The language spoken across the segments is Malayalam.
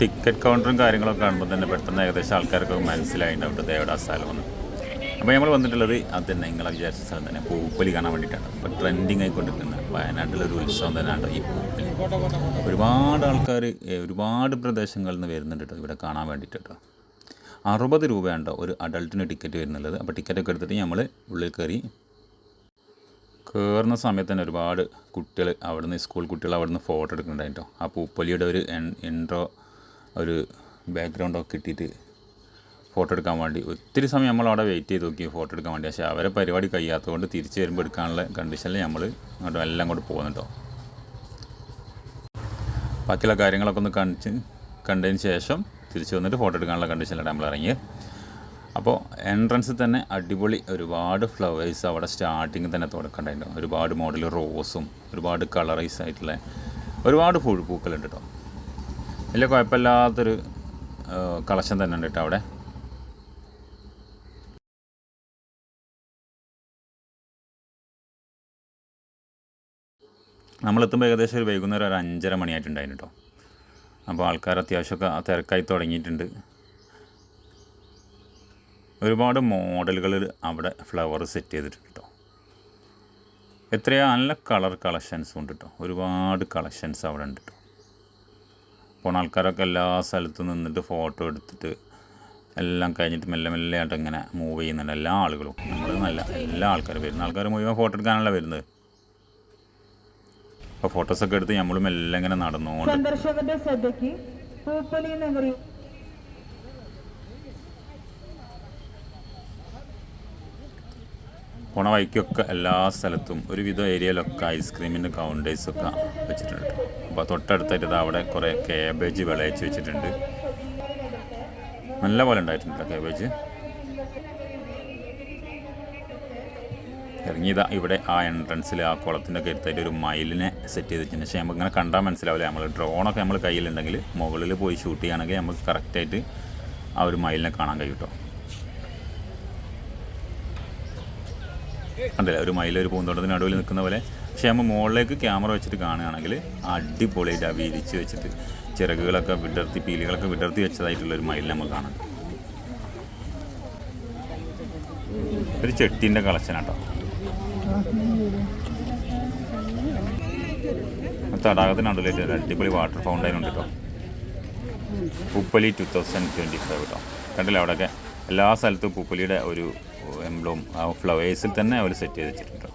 ടിക്കറ്റ് കൗണ്ടറും കാര്യങ്ങളൊക്കെ കാണുമ്പോൾ തന്നെ പെട്ടെന്ന് ഏകദേശം ആൾക്കാർക്കൊക്കെ മനസ്സിലായിട്ടുണ്ട് അവിടെ എവിടെ ആ സ്ഥലമെന്ന് അപ്പോൾ നമ്മൾ വന്നിട്ടുള്ളത് അത് തന്നെ നിങ്ങളെ വിചാരിച്ച സ്ഥലം തന്നെ പൂപ്പലി കാണാൻ വേണ്ടിയിട്ടാണ്. ഇപ്പോൾ ട്രെൻഡിങ് ആയിക്കൊണ്ടിരിക്കുന്ന വയനാട്ടിലൊരു ഉത്സവം തന്നെയാണ് ഈ പൂപ്പലി. ഒരുപാട് ആൾക്കാർ ഒരുപാട് പ്രദേശങ്ങളിൽ നിന്ന് വരുന്നുണ്ട് കേട്ടോ ഇവിടെ കാണാൻ വേണ്ടിയിട്ട് കേട്ടോ. അറുപത് രൂപയാണ് ഒരു അഡൾട്ടിന് ടിക്കറ്റ് വരുന്നുള്ളത്? അപ്പോൾ ടിക്കറ്റൊക്കെ എടുത്തിട്ട് നമ്മൾ ഉള്ളിൽ കയറി കയറുന്ന സമയത്ത് തന്നെ ഒരുപാട് കുട്ടികൾ അവിടുന്ന് സ്കൂൾ കുട്ടികൾ അവിടുന്ന് ഫോട്ടോ എടുക്കുന്നുണ്ടായിട്ടോ. ആ പൂപ്പലിയുടെ ഒരു ഇൻട്രോ ഒരു ബാക്ക്ഗ്രൗണ്ടൊക്കെ കിട്ടിയിട്ട് ഫോട്ടോ എടുക്കാൻ വേണ്ടി. ഒത്തിരി സമയം നമ്മൾ അവിടെ വെയിറ്റ് ചെയ്ത് നോക്കി ഫോട്ടോ എടുക്കാൻ വേണ്ടി. പക്ഷേ അവരെ പരിപാടി കഴിയാത്തതുകൊണ്ട് തിരിച്ച് വരുമ്പോൾ എടുക്കാനുള്ള കണ്ടീഷനിൽ നമ്മൾ അങ്ങോട്ട് എല്ലാം അങ്ങോട്ട് പോകുന്നുണ്ടോ ബാക്കിയുള്ള കാര്യങ്ങളൊക്കെ ഒന്ന് കണിച്ച് കണ്ടതിന് ശേഷം തിരിച്ച് വന്നിട്ട് ഫോട്ടോ എടുക്കാനുള്ള കണ്ടീഷനിലാണ് നമ്മൾ ഇറങ്ങിയത്. അപ്പോൾ എൻട്രൻസിൽ തന്നെ അടിപൊളി ഒരുപാട് ഫ്ലവേഴ്സ് അവിടെ സ്റ്റാർട്ടിങ് തന്നെ തുടക്കണ്ടായിരുന്നു ഒരുപാട് മോഡൽ റോസും ഒരുപാട് കളറൈസ് ആയിട്ടുള്ള ഒരുപാട് പൂക്കളുണ്ട് കേട്ടോ വലിയ കുഴപ്പമില്ലാത്തൊരു കളക്ഷൻ തന്നെ ഉണ്ട് കേട്ടോ അവിടെ. നമ്മളെത്തുമ്പോൾ ഏകദേശം ഒരു വൈകുന്നേരം ഒരു അഞ്ചര മണിയായിട്ടുണ്ടായിരുന്നു കേട്ടോ. അപ്പോൾ ആൾക്കാർ അത്യാവശ്യമൊക്കെ തിരക്കായി തുടങ്ങിയിട്ടുണ്ട്. ഒരുപാട് മോഡലുകൾ അവിടെ ഫ്ലവർ സെറ്റ് ചെയ്തിട്ടുണ്ട് കേട്ടോ. എത്രയോ നല്ല കളർ കളക്ഷൻസും ഉണ്ട് കേട്ടോ. ഒരുപാട് കളക്ഷൻസ് അവിടെ ഉണ്ട് കേട്ടോ. പോണ ആൾക്കാരൊക്കെ എല്ലാ സ്ഥലത്തും നിന്നിട്ട് ഫോട്ടോ എടുത്തിട്ട് എല്ലാം കഴിഞ്ഞിട്ട് മെല്ലെ മെല്ലെ ആയിട്ട് ഇങ്ങനെ മൂവ് ചെയ്യുന്നുണ്ട്. എല്ലാ ആളുകളും. നമ്മൾ നല്ല എല്ലാ ആൾക്കാരും. വരുന്ന ആൾക്കാർ മുഴുവൻ ഫോട്ടോ എടുക്കാനല്ല വരുന്നത്. അപ്പോൾ ഫോട്ടോസൊക്കെ എടുത്ത് നമ്മളും എല്ലാം ഇങ്ങനെ നടന്നുകൊണ്ട് പോണ വഴിക്കൊക്കെ എല്ലാ സ്ഥലത്തും ഒരുവിധ ഏരിയയിലൊക്കെ ഐസ്ക്രീമിന്റെ കൗണ്ടേഴ്സൊക്കെ വെച്ചിട്ടുണ്ട്. അപ്പോൾ തൊട്ടടുത്തായിട്ട് ഇത് അവിടെ കുറേ കേബേജ് വിളയിച്ച് വെച്ചിട്ടുണ്ട്. നല്ല പോലെ ഉണ്ടായിട്ടുണ്ട് കേബേജ് ഇറങ്ങിയതാ ഇവിടെ ആ എൻട്രൻസിൽ ആ കുളത്തിന്റെ ഒക്കെ അടുത്തായിട്ട് ഒരു മയിലിനെ സെറ്റ് ചെയ്ത് വെച്ചിട്ടുണ്ട് പക്ഷേ നമുക്ക് ഇങ്ങനെ കണ്ടാൽ മനസ്സിലാവില്ല. നമ്മൾ ഡ്രോണൊക്കെ നമ്മൾ കയ്യിലുണ്ടെങ്കിൽ മുകളിൽ പോയി ഷൂട്ട് ചെയ്യുകയാണെങ്കിൽ നമുക്ക് കറക്റ്റായിട്ട് ആ ഒരു മയിലിനെ കാണാൻ കഴിയും കേട്ടോ കണ്ടില്ല ഒരു മയില ഒരു പൂന്തോട്ടത്തിന് നടുവിൽ നിൽക്കുന്ന പോലെ. പക്ഷേ നമ്മൾ മുകളിലേക്ക് ക്യാമറ വെച്ചിട്ട് കാണുകയാണെങ്കിൽ അടിപൊളിയായിട്ട് ആ വെച്ചിട്ട് ചിറകുകളൊക്കെ വിടർത്തി പീലികളൊക്കെ വിടർത്തി വെച്ചതായിട്ടുള്ള ഒരു മയിൽ നമുക്ക് കാണാം. ഒരു ചെട്ടീന്റെ കളക്ഷൻ കേട്ടോ തടാകത്തിന് നടുവിലായിട്ട് ഒരു അടിപൊളി വാട്ടർ ഫൗണ്ടൈൻ ഉണ്ട് കേട്ടോ. Pooppoli two thousand twenty five കേട്ടോ. കണ്ടില്ല അവിടെയൊക്കെ? എല്ലാ സ്ഥലത്തും പൂപ്പലിയുടെ ഒരു എംബ്ലോം ആ ഫ്ലവേഴ്സിൽ തന്നെ അവർ സെറ്റ് ചെയ്ത് വെച്ചിട്ടുണ്ട്.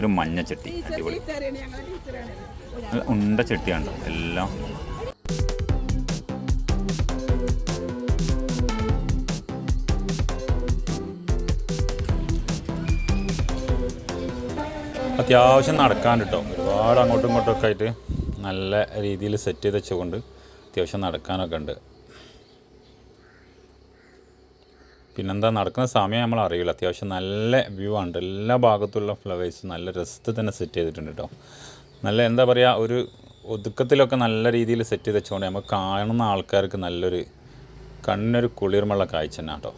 ഒരു മഞ്ഞ ചട്ടി അടിപൊളി. ഉണ്ട ചട്ടിയാണ് എല്ലാം. അത്യാവശ്യം നടക്കാൻ കിട്ടും. ഒരുപാട് അങ്ങോട്ടും ഇങ്ങോട്ടും ഒക്കെ ആയിട്ട് നല്ല രീതിയിൽ സെറ്റ് ചെയ്ത് വെച്ചുകൊണ്ട് അത്യാവശ്യം നടക്കാനൊക്കെ ഉണ്ട്. പിന്നെന്താ നടക്കുന്ന സമയം നമ്മൾ അറിയില്ല. അത്യാവശ്യം നല്ല വ്യൂ ആണ്. എല്ലാ ഭാഗത്തുള്ള ഫ്ലവേഴ്സ് നല്ല രസത്തിൽ തന്നെ സെറ്റ് ചെയ്തിട്ടുണ്ട് കേട്ടോ നല്ല എന്താ പറയുക ഒരു ഒതുക്കത്തിലൊക്കെ നല്ല രീതിയിൽ സെറ്റ് ചെയ്ത് വെച്ചുകൊണ്ട് നമുക്ക് കാണുന്ന ആൾക്കാർക്ക് നല്ലൊരു കണ്ണൊരു കുളിർമുള്ള കാഴ്ച തന്നെ കേട്ടോ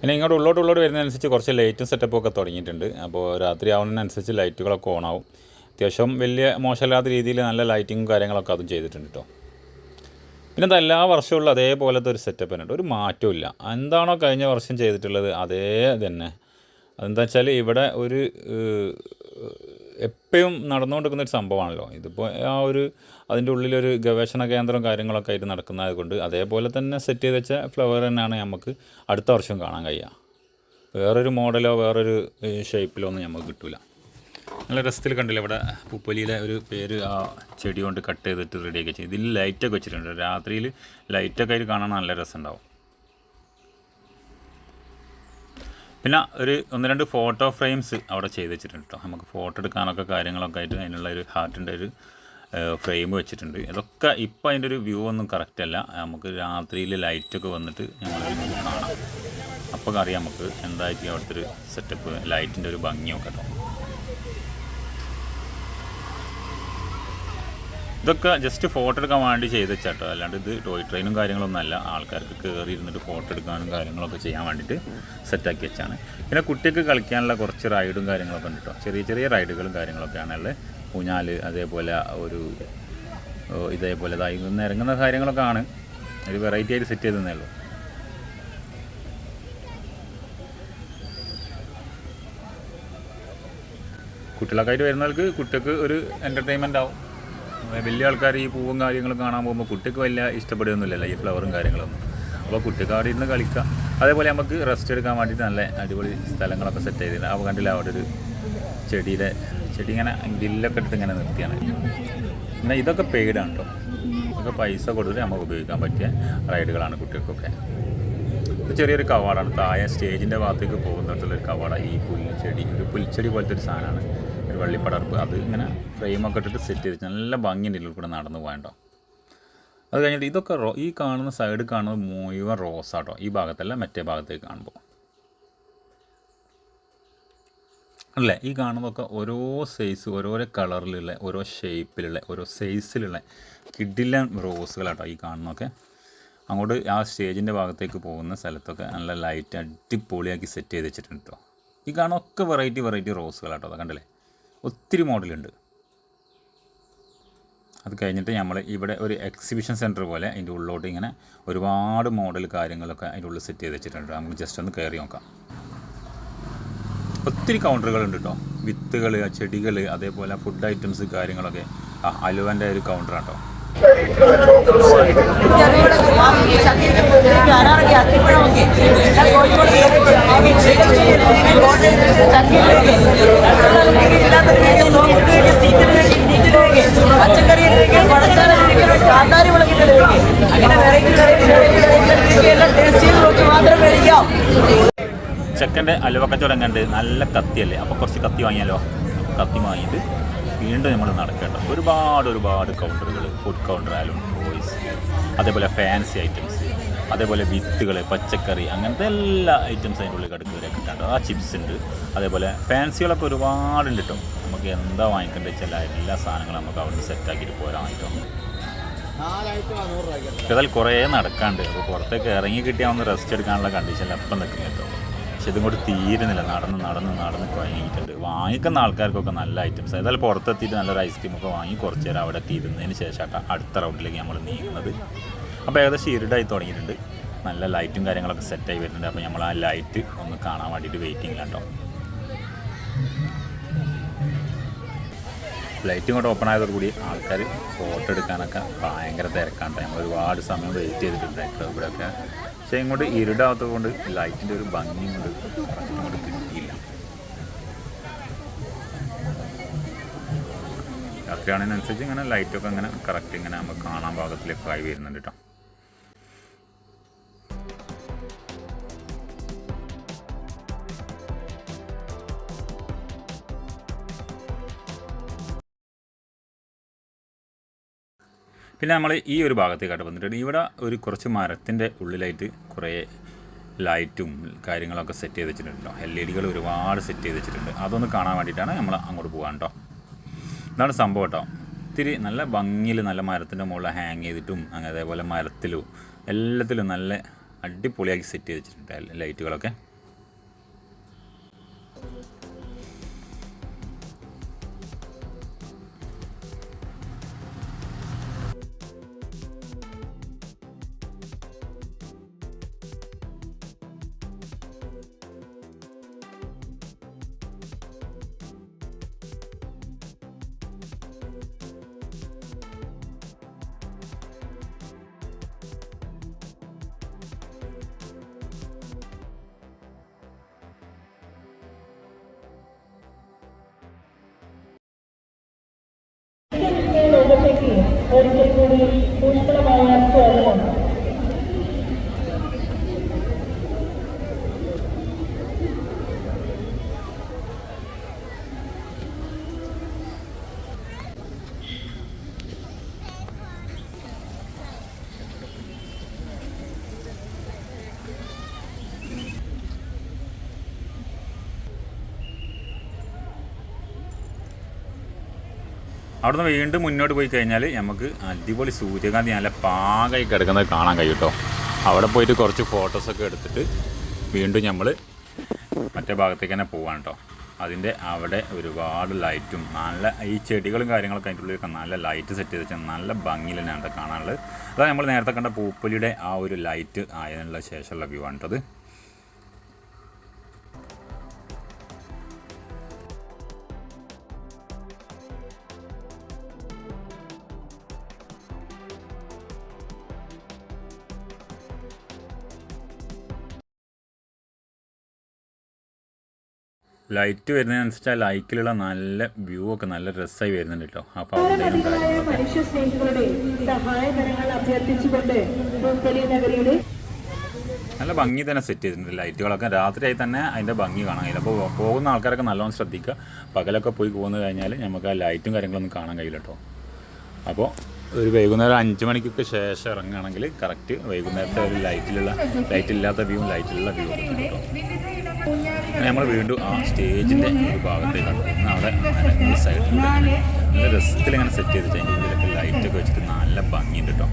പിന്നെ ഇങ്ങോട്ട് ഉള്ളോട്ട് ഉള്ളോട്ട് വരുന്നതനുസരിച്ച് കുറച്ച് ലൈറ്റും സെറ്റപ്പും ഒക്കെ തുടങ്ങിയിട്ടുണ്ട്. അപ്പോൾ രാത്രി ആവുന്നതിനനുസരിച്ച് ലൈറ്റുകളൊക്കെ ഓണാവും അത്യാവശ്യം വലിയ മോശമില്ലാത്ത രീതിയിൽ നല്ല ലൈറ്റിങ്ങും കാര്യങ്ങളൊക്കെ അതും ചെയ്തിട്ടുണ്ട് കേട്ടോ പിന്നെ അത് എല്ലാ വർഷമുള്ള അതേപോലത്തെ ഒരു സെറ്റപ്പ് തന്നെ ഉണ്ട്. ഒരു മാറ്റവും ഇല്ല എന്താണോ കഴിഞ്ഞ വർഷം ചെയ്തിട്ടുള്ളത് അതേ തന്നെ അതെന്താ വെച്ചാൽ ഇവിടെ ഒരു എപ്പോഴും നടന്നുകൊണ്ടിരിക്കുന്ന ഒരു സംഭവമാണല്ലോ. ഇതിപ്പോൾ ആ ഒരു അതിന്റെ ഉള്ളിലൊരു ഗവേഷണ കേന്ദ്രം കാര്യങ്ങളൊക്കെ ആയിട്ട് നടക്കുന്നത് കൊണ്ട് അതേപോലെ തന്നെ സെറ്റ് ചെയ്ത് വെച്ച ഫ്ലവർ തന്നെയാണ് നമുക്ക് അടുത്ത വർഷം കാണാൻ കഴിയുക. വേറൊരു മോഡലോ വേറൊരു ഷേപ്പിലോ ഒന്നും നമുക്ക് കിട്ടില്ല നല്ല രസത്തിൽ കണ്ടില്ല ഇവിടെ പൂപ്പൊലിയിലെ ഒരു പേര് ആ ചെടി കൊണ്ട് കട്ട് ചെയ്തിട്ട് റെഡിയാക്കി ചെയ്യും ഇതിൽ ലൈറ്റൊക്കെ വെച്ചിട്ടുണ്ട്. രാത്രിയിൽ ലൈറ്റൊക്കെ അതിൽ കാണാൻ നല്ല രസമുണ്ടാവും. പിന്നെ ഒരു ഒന്ന് രണ്ട് ഫോട്ടോ ഫ്രെയിംസ് അവിടെ ചെയ്ത് വെച്ചിട്ടുണ്ട് കേട്ടോ നമുക്ക് ഫോട്ടോ എടുക്കാനൊക്കെ കാര്യങ്ങളൊക്കെ ആയിട്ട് അതിനുള്ള ഒരു ഹാർട്ടിന്റെ ഒരു ഫ്രെയിം വെച്ചിട്ടുണ്ട്. ഇതൊക്കെ ഇപ്പോൾ അതിന്റെ ഒരു വ്യൂ ഒന്നും കറക്റ്റ് അല്ല. നമുക്ക് രാത്രിയിൽ ലൈറ്റൊക്കെ വന്നിട്ട് ഞങ്ങൾ കാണാം. അപ്പോൾ അറിയാം നമുക്ക് എന്തായിരിക്കും അവിടുത്തെ ഒരു സെറ്റപ്പ് ലൈറ്റിന്റെ ഒരു ഭംഗിയൊക്കെ കേട്ടോ ഇതൊക്കെ ജസ്റ്റ് ഫോട്ടോ എടുക്കാൻ വേണ്ടി ചെയ്ത് വെച്ചാട്ടോ അല്ലാണ്ട് ഇത് ടോയ് ട്രെയിനും കാര്യങ്ങളൊന്നും അല്ല. ആൾക്കാർക്ക് കയറി ഇരുന്നിട്ട് ഫോട്ടോ എടുക്കാനും കാര്യങ്ങളൊക്കെ ചെയ്യാൻ വേണ്ടിയിട്ട് സെറ്റാക്കി വെച്ചാണ്. പിന്നെ കുട്ടിക്ക് കളിക്കാനുള്ള കുറച്ച് റൈഡും കാര്യങ്ങളൊക്കെ ഉണ്ട് കേട്ടോ ചെറിയ ചെറിയ റൈഡുകളും കാര്യങ്ങളൊക്കെയാണ് ഉള്ളത്. ഊഞ്ഞാൽ അതേപോലെ ഒരു ഇതേപോലെ ഇതായി നിന്ന് ഇറങ്ങുന്ന കാര്യങ്ങളൊക്കെ ആണ് ഒരു വെറൈറ്റി ആയിട്ട് സെറ്റ് ചെയ്തതേ ഉള്ളൂ. കുട്ടികളൊക്കെ ആയിട്ട് വരുന്നവർക്ക് കുട്ടികൾക്ക് ഒരു എന്റർടൈൻമെന്റ് ആവും. വലിയ ആൾക്കാർ ഈ പൂവും കാര്യങ്ങളും കാണാൻ പോകുമ്പോൾ കുട്ടിക്ക് വലിയ ഇഷ്ടപ്പെടുകയൊന്നുമില്ലല്ലോ ഈ ഫ്ലവറും കാര്യങ്ങളൊന്നും. അപ്പോൾ കുട്ടിക്കാട് ഇരുന്ന് കളിക്കാം. അതേപോലെ നമുക്ക് റെസ്റ്റ് എടുക്കാൻ വേണ്ടിയിട്ട് നല്ല അടിപൊളി സ്ഥലങ്ങളൊക്കെ സെറ്റ് ചെയ്തിട്ടുണ്ട്. അപ്പോൾ കണ്ടില്ല അവിടെ ഒരു ചെടിയുടെ ചെടി ഇങ്ങനെ ഗ്രില്ലൊക്കെ ഇട്ടിട്ട് ഇങ്ങനെ നിർത്തിയാണ്. പിന്നെ ഇതൊക്കെ പെയ്ഡാണ് കേട്ടോ ഇതൊക്കെ പൈസ കൊടുത്ത് നമുക്ക് ഉപയോഗിക്കാൻ പറ്റിയ റൈഡുകളാണ് കുട്ടികൾക്കൊക്കെ. ഇത് ചെറിയൊരു കവാടാണ്. താഴെ സ്റ്റേജിന്റെ ഭാഗത്തേക്ക് പോകുന്നിടത്തുള്ളൊരു കവാട. ഈ പുൽച്ചെടി ഒരു പുൽച്ചെടി പോലത്തെ ഒരു സാധനമാണ്. വള്ളിപ്പടർപ്പ് അത് ഇങ്ങനെ ഫ്രെയിമൊക്കെ ഇട്ടിട്ട് സെറ്റ് ചെയ്ത് നല്ല ഭംഗിന്റെ ഉള്ളിൽ കൂടെ നടന്നു പോകണ്ടോ അത് കഴിഞ്ഞിട്ട് ഇതൊക്കെ റോ ഈ കാണുന്ന സൈഡ് കാണുന്നത് മുഴുവൻ റോസാട്ടോ ഈ ഭാഗത്തല്ല മറ്റേ ഭാഗത്തേക്ക് കാണുമ്പോൾ അല്ലേ? ഈ കാണുന്നതൊക്കെ ഓരോ സൈസ് ഓരോരോ കളറിലുള്ള ഓരോ ഷേപ്പിലുള്ള ഓരോ സൈസിലുള്ള കിഡിലൻ റോസുകളാട്ടോ ഈ കാണുന്നതൊക്കെ. അങ്ങോട്ട് ആ സ്റ്റേജിന്റെ ഭാഗത്തേക്ക് പോകുന്ന സ്ഥലത്തൊക്കെ നല്ല ലൈറ്റ് അടിപൊളിയാക്കി സെറ്റ് ചെയ്ത് വെച്ചിട്ടുണ്ട് കേട്ടോ ഈ കാണുന്നൊക്കെ വെറൈറ്റി വെറൈറ്റി റോസുകളാട്ടോ അത് കണ്ടില്ലേ? ഒത്തിരി മോഡലുണ്ട്. അത് കഴിഞ്ഞിട്ട് നമ്മൾ ഇവിടെ ഒരു എക്സിബിഷൻ സെന്റർ പോലെ അതിന്റെ ഉള്ളിലോട്ട് ഇങ്ങനെ ഒരുപാട് മോഡൽ കാര്യങ്ങളൊക്കെ അതിന്റെ ഉള്ളിൽ സെറ്റ് ചെയ്ത് വെച്ചിട്ടുണ്ട്. നമുക്ക് ജസ്റ്റ് ഒന്ന് കയറി നോക്കാം. ഒത്തിരി കൗണ്ടറുകളുണ്ട് കേട്ടോ വിത്തുകൾ ചെടികൾ അതേപോലെ ഫുഡ് ഐറ്റംസ് കാര്യങ്ങളൊക്കെ. ആ അലുവന്റെ ഒരു മാത്രം ചെക്കന്റെ അലുവ കച്ചവടം കണ്ട് നല്ല കത്തിയല്ലേ? അപ്പോൾ കുറച്ച് കത്തി വാങ്ങിയാലോ? കത്തി വാങ്ങിയിട്ട് വീണ്ടും നമ്മൾ നടക്കേണ്ട. ഒരുപാട് ഒരുപാട് കൗണ്ടറുകൾ ഫുഡ് കൗണ്ടർ ആയാലും ടോയ്സ് അതേപോലെ ഫാൻസി ഐറ്റംസ് അതേപോലെ വിത്തുകൾ പച്ചക്കറി അങ്ങനത്തെ എല്ലാ ഐറ്റംസ് അതിന്റെ ഉള്ളിൽ കടുക്കുക കിട്ടാണ്ട് ആ ചിപ്സ് ഉണ്ട്. അതേപോലെ ഫാൻസികളൊക്കെ ഒരുപാടുണ്ട് കേട്ടോ നമുക്ക് എന്താ വാങ്ങിക്കേണ്ടത് വെച്ചാൽ എല്ലാ സാധനങ്ങളും നമുക്ക് അവിടെ നിന്ന് സെറ്റാക്കിയിട്ട് കേട്ടോ. ഏതായാലും കുറേ നടക്കാണ്ട്. അപ്പോൾ പുറത്തേക്ക് ഇറങ്ങി കിട്ടിയാൽ ഒന്ന് റെസ്റ്റ് എടുക്കാനുള്ള കണ്ടീഷനിൽ അപ്പം നിൽക്കുന്നു കേട്ടോ പക്ഷെ ഇതും കൂടി തീരുന്നില്ല. നടന്ന് നടന്ന് നടന്ന് കുഴങ്ങിയിട്ടുണ്ട്. വാങ്ങിക്കുന്ന ആൾക്കാർക്കൊക്കെ നല്ല ഐറ്റംസ്. ഏതായാലും പുറത്തെത്തിയിട്ട് നല്ലൊരു ഐസ്ക്രീമൊക്കെ വാങ്ങി കുറച്ച് നേരം അവിടെ തീരുന്നതിന് ശേഷമായിട്ട് അടുത്ത റൗണ്ടിലേക്ക് നമ്മൾ നീങ്ങുന്നത്. അപ്പോൾ ഏകദേശം ഇരുടായി തുടങ്ങിയിട്ടുണ്ട്. നല്ല ലൈറ്റും കാര്യങ്ങളൊക്കെ സെറ്റായി വരുന്നുണ്ട്. അപ്പോൾ നമ്മൾ ആ ലൈറ്റ് ഒന്ന് കാണാൻ വേണ്ടിയിട്ട് വെയിറ്റിംഗിലാണ് കേട്ടോ ലൈറ്റും കൂടെ ഓപ്പൺ ആയതോടുകൂടി ആൾക്കാർ ഫോട്ടോ എടുക്കാനൊക്കെ ഭയങ്കര തിരക്കാണ് നമ്മൾ ഒരുപാട് സമയം വെയിറ്റ് ചെയ്തിട്ടുണ്ട്. ഇവിടെയൊക്കെ പക്ഷേ ഇങ്ങോട്ട് ഇരുടാത്തത് കൊണ്ട് ലൈറ്റിന്റെ ഒരു ഭംഗി കൊണ്ട് ഇങ്ങോട്ട് കിട്ടിയില്ല. രാത്രിയാണതിനനുസരിച്ച് ഇങ്ങനെ ലൈറ്റൊക്കെ ഇങ്ങനെ കറക്റ്റ് ഇങ്ങനെ നമുക്ക് കാണാൻ പാകത്തിലേക്ക് ആയി വരുന്നുണ്ട് കേട്ടോ. പിന്നെ നമ്മൾ ഈ ഒരു ഭാഗത്തേക്കാട്ട് വന്നിട്ടുണ്ട്. ഇവിടെ ഒരു കുറച്ച് മരത്തിന്റെ ഉള്ളിലായിട്ട് കുറേ ലൈറ്റും കാര്യങ്ങളൊക്കെ സെറ്റ് ചെയ്ത് വെച്ചിട്ടുണ്ടല്ലോ എൽ ഇ ഡികൾ ഒരുപാട് സെറ്റ് ചെയ്ത് വെച്ചിട്ടുണ്ട്. അതൊന്ന് കാണാൻ വേണ്ടിയിട്ടാണ് നമ്മൾ അങ്ങോട്ട് പോകാൻ കേട്ടോ ഇതാണ് സംഭവം കേട്ടോ ഒത്തിരി നല്ല ഭംഗിയിൽ നല്ല മരത്തിന്റെ മുകളിൽ ഹാങ് ചെയ്തിട്ടും അങ്ങനെ അതേപോലെ മരത്തിലും എല്ലാത്തിലും നല്ല അടിപൊളിയാക്കി സെറ്റ് ചെയ്ത് വെച്ചിട്ടുണ്ട് ലൈറ്റുകളൊക്കെ. చేసేకి రెండు మూడు పుష్కలమైన അവിടുന്ന് വീണ്ടും മുന്നോട്ട് പോയി കഴിഞ്ഞാൽ നമുക്ക് അടിപൊളി സൂര്യകാന്തി നല്ല പാകമായി കിടക്കുന്നത് കാണാൻ കഴിയും കേട്ടോ അവിടെ പോയിട്ട് കുറച്ച് ഫോട്ടോസൊക്കെ എടുത്തിട്ട് വീണ്ടും നമ്മൾ മറ്റേ ഭാഗത്തേക്ക് തന്നെ പോവാണ് കേട്ടോ അതിന്റെ അവിടെ ഒരുപാട് ലൈറ്റും നല്ല ഈ ചെടികളും കാര്യങ്ങളൊക്കെ അതിന്റെ ഉള്ളിലൊക്കെ നല്ല ലൈറ്റ് സെറ്റ് ചെയ്ത് വെച്ചാൽ നല്ല ഭംഗിയിൽ തന്നെയാണ് കാണാനുള്ളത്. അതാണ് നമ്മൾ നേരത്തെ കണ്ട പൂപ്പൊലിയുടെ ആ ഒരു ലൈറ്റ് ആയതിനുള്ള ശേഷമുള്ള വ്യൂ ആണ് ലൈറ്റ് വരുന്നതിനനുസരിച്ച് ആ ലൈക്കിലുള്ള നല്ല വ്യൂ ഒക്കെ നല്ല രസമായി വരുന്നുണ്ട് കേട്ടോ കാര്യങ്ങളൊക്കെ. മനുഷ്യ സ്നേഹികളുടെ അഭ്യർത്ഥിച്ചുകൊണ്ട് നഗരിയുടെ നല്ല ഭംഗി തന്നെ സെറ്റ് ചെയ്തിട്ടുണ്ട് ലൈറ്റുകളൊക്കെ. രാത്രിയായി തന്നെ അതിന്റെ ഭംഗി കാണാൻ കഴിയില്ല. അപ്പോൾ പോകുന്ന ആൾക്കാരൊക്കെ നല്ലോണം ശ്രദ്ധിക്കുക. പകലൊക്കെ പോയി പോകുന്നു കഴിഞ്ഞാൽ നമുക്ക് ആ ലൈറ്റും കാര്യങ്ങളൊന്നും കാണാൻ കഴിയില്ല കേട്ടോ അപ്പോൾ ഒരു വൈകുന്നേരം അഞ്ച് മണിക്കൊക്കെ ശേഷം ഇറങ്ങുകയാണെങ്കിൽ കറക്റ്റ് വൈകുന്നേരത്തെ ഒരു ലൈറ്റിലുള്ള ലൈറ്റ് ഇല്ലാത്ത വ്യൂവും ലൈറ്റിലുള്ള വ്യൂ കിട്ടും അങ്ങനെ നമ്മൾ വീണ്ടും ആ സ്റ്റേജിന്റെ ഒരു ഭാഗത്തേക്കാണ്. അവിടെ സൈഡിൽ നല്ല രസത്തിൽ ഇങ്ങനെ സെറ്റ് ചെയ്തിട്ട് അതിന്റെ ഉള്ളിലൊക്കെ ലൈറ്റൊക്കെ വെച്ചിട്ട് നല്ല ഭംഗിയുണ്ട് കേട്ടോ.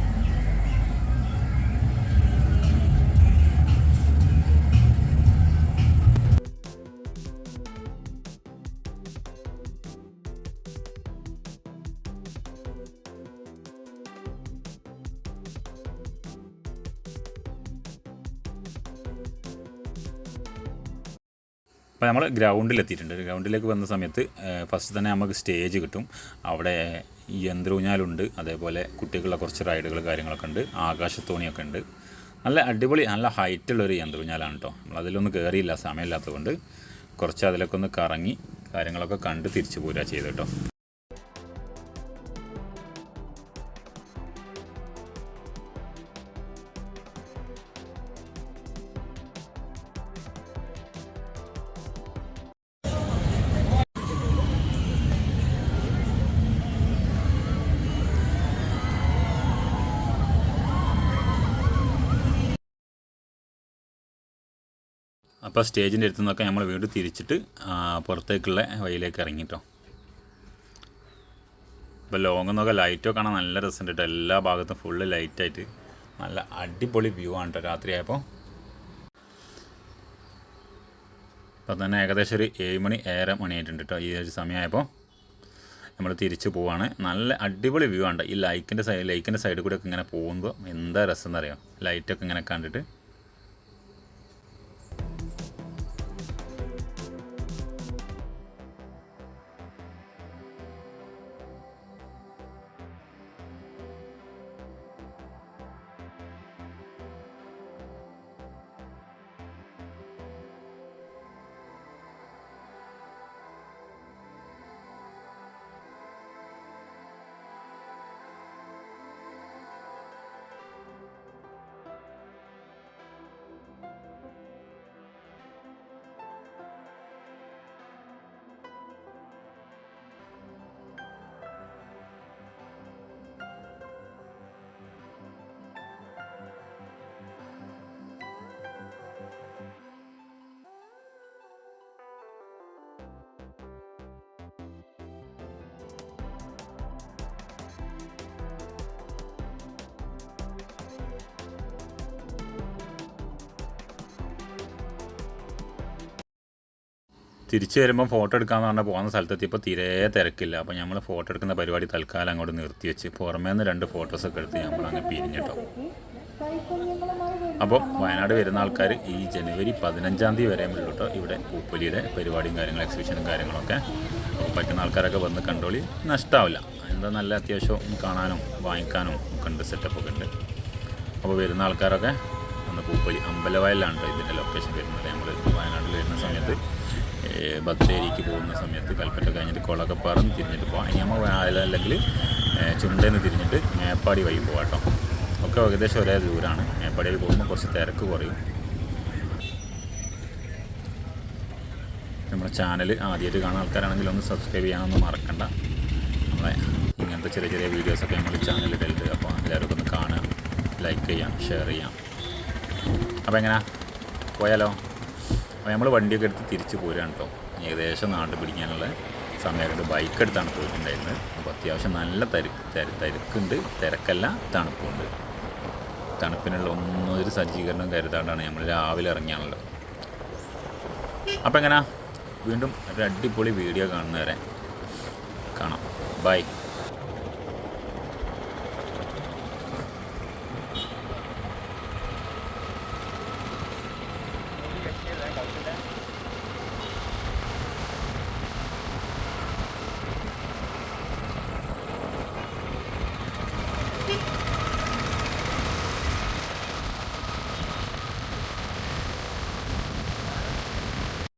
അപ്പോൾ നമ്മൾ ഗ്രൗണ്ടിൽ എത്തിയിട്ടുണ്ട് ഗ്രൗണ്ടിലേക്ക് വന്ന സമയത്ത് ഫസ്റ്റ് തന്നെ നമുക്ക് സ്റ്റേജ് കിട്ടും. അവിടെ യന്ത്രൂഞ്ഞാലുണ്ട്. അതേപോലെ കുട്ടികളുടെ കുറച്ച് റൈഡുകൾ കാര്യങ്ങളൊക്കെ ഉണ്ട്. ആകാശത്തോണിയൊക്കെ ഉണ്ട്. നല്ല അടിപൊളി നല്ല ഹൈറ്റുള്ളൊരു യന്ത്രൂഞ്ഞാലാണ് കേട്ടോ നമ്മളതിലൊന്നും കയറിയില്ല സമയമില്ലാത്തതുകൊണ്ട്. കുറച്ച് അതിലൊക്കെ ഒന്ന് കറങ്ങി കാര്യങ്ങളൊക്കെ കണ്ട് തിരിച്ചു പോരുക ചെയ്തു കേട്ടോ അപ്പോൾ സ്റ്റേജിന്റെ അടുത്ത് നിന്നൊക്കെ നമ്മൾ വീട് തിരിച്ചിട്ട് പുറത്തേക്കുള്ള വഴിയിലേക്ക് ഇറങ്ങിട്ടോ. ഇപ്പോൾ ലോങ്ങിൽ നിന്നൊക്കെ ലൈറ്റൊക്കെ കാണാൻ നല്ല രസമുണ്ട് കേട്ടോ എല്ലാ ഭാഗത്തും ഫുള്ള് ലൈറ്റായിട്ട് നല്ല അടിപൊളി വ്യൂ ആണ് കേട്ടോ രാത്രിയായപ്പോൾ അപ്പോൾ തന്നെ ഏകദേശം ഒരു ഏഴ് മണി ഏഴര മണിയായിട്ടുണ്ട് കേട്ടോ ഈ ഒരു സമയമായപ്പോൾ നമ്മൾ തിരിച്ചു പോവാണ്. നല്ല അടിപൊളി വ്യൂ ആണ് ഈ ലൈക്കിന്റെ സൈഡ് ലൈക്കിന്റെ സൈഡിൽ കൂടെ ഒക്കെ ഇങ്ങനെ പോകുമ്പോൾ എന്താ രസം എന്നറിയാം ലൈറ്റൊക്കെ ഇങ്ങനെ കണ്ടിട്ട്. തിരിച്ചു വരുമ്പോൾ ഫോട്ടോ എടുക്കാമെന്ന് പറഞ്ഞാൽ പോകുന്ന സ്ഥലത്തെത്തിയപ്പോൾ തീരെ തിരക്കില്ല. അപ്പോൾ നമ്മൾ ഫോട്ടോ എടുക്കുന്ന പരിപാടി തൽക്കാലം അങ്ങോട്ട് നിർത്തി വെച്ച്. പുറമേ നിന്ന് രണ്ട് ഫോട്ടോസൊക്കെ എടുത്ത് നമ്മൾ അങ്ങ് പിരിഞ്ഞിട്ടോ. അപ്പോൾ വയനാട് വരുന്ന ആൾക്കാർ ഈ ജനുവരി പതിനഞ്ചാം തീയതി വരെ ഉള്ളൂ ഇവിടെ പൂപ്പൊലിയുടെ പരിപാടിയും കാര്യങ്ങളും എക്സിബിഷനും കാര്യങ്ങളൊക്കെ. അപ്പോൾ പറ്റുന്ന ആൾക്കാരൊക്കെ വന്ന് കണ്ടോളി. നഷ്ടാവില്ല. എന്താ നല്ല അത്യാവശ്യം കാണാനും വാങ്ങിക്കാനും ഒക്കെ ഉണ്ട് സെറ്റപ്പൊക്കെ ഉണ്ട്. അപ്പോൾ വരുന്ന ആൾക്കാരൊക്കെ ഒന്ന് പൂപ്പൊലി അമ്പലവയലാണ് കേട്ടോ ഇതിന്റെ ലൊക്കേഷൻ വരുന്നത്. നമ്മൾ വയനാട്ടിൽ വരുന്ന സമയത്ത് ബത്തേരിക്ക് പോകുന്ന സമയത്ത് കൽപ്പറ്റ കഴിഞ്ഞിട്ട് കൊളകപ്പാറം തിരിഞ്ഞിട്ട് പോകാം ഇനി നമ്മൾ അല്ലെങ്കിൽ ചുണ്ടെന്ന് തിരിഞ്ഞിട്ട് മേപ്പാടി വഴി പോകാം കേട്ടോ. ഒക്കെ ഏകദേശം ഒരേ ദൂരമാണ് മേപ്പാടി വഴി പോകുമ്പോൾ കുറച്ച് തിരക്ക് കുറയും. നമ്മുടെ ചാനൽ ആദ്യമായിട്ട് കാണുന്ന ആൾക്കാരാണെങ്കിൽ ഒന്ന് സബ്സ്ക്രൈബ് ചെയ്യാനൊന്നും മറക്കണ്ട. നമ്മളെ ഇങ്ങനത്തെ ചെറിയ ചെറിയ വീഡിയോസൊക്കെ നമ്മൾ ചാനലിൽ ഇടലുണ്ട് അപ്പോൾ എല്ലാവർക്കും ഒന്ന് കാണുക ലൈക്ക് ചെയ്യാം ഷെയർ ചെയ്യാം. അപ്പോൾ എങ്ങനെ? പോയാലോ? അപ്പോൾ നമ്മൾ വണ്ടിയൊക്കെ എടുത്ത് തിരിച്ച് പോരുകയാണ് കേട്ടോ ഏകദേശം നാട്ടിൽ പിടിക്കാനുള്ള സമയമായിട്ട് ബൈക്ക് എടുത്താണ് പോയിട്ടുണ്ടായിരുന്നത്. അപ്പോൾ അത്യാവശ്യം നല്ല തരുക്ക് തിര- തിരക്കുണ്ട്. തിരക്കല്ല തണുപ്പുണ്ട്. തണുപ്പിനുള്ള ഒന്നൊരു സജ്ജീകരണം കരുതാണ്ടാണ് നമ്മൾ രാവിലെ ഇറങ്ങിയാണല്ലോ. അപ്പോൾ എങ്ങനെയാ വീണ്ടും ഒരു അടിപൊളി വീഡിയോ കാണുന്നവരെ കാണാം. ബൈ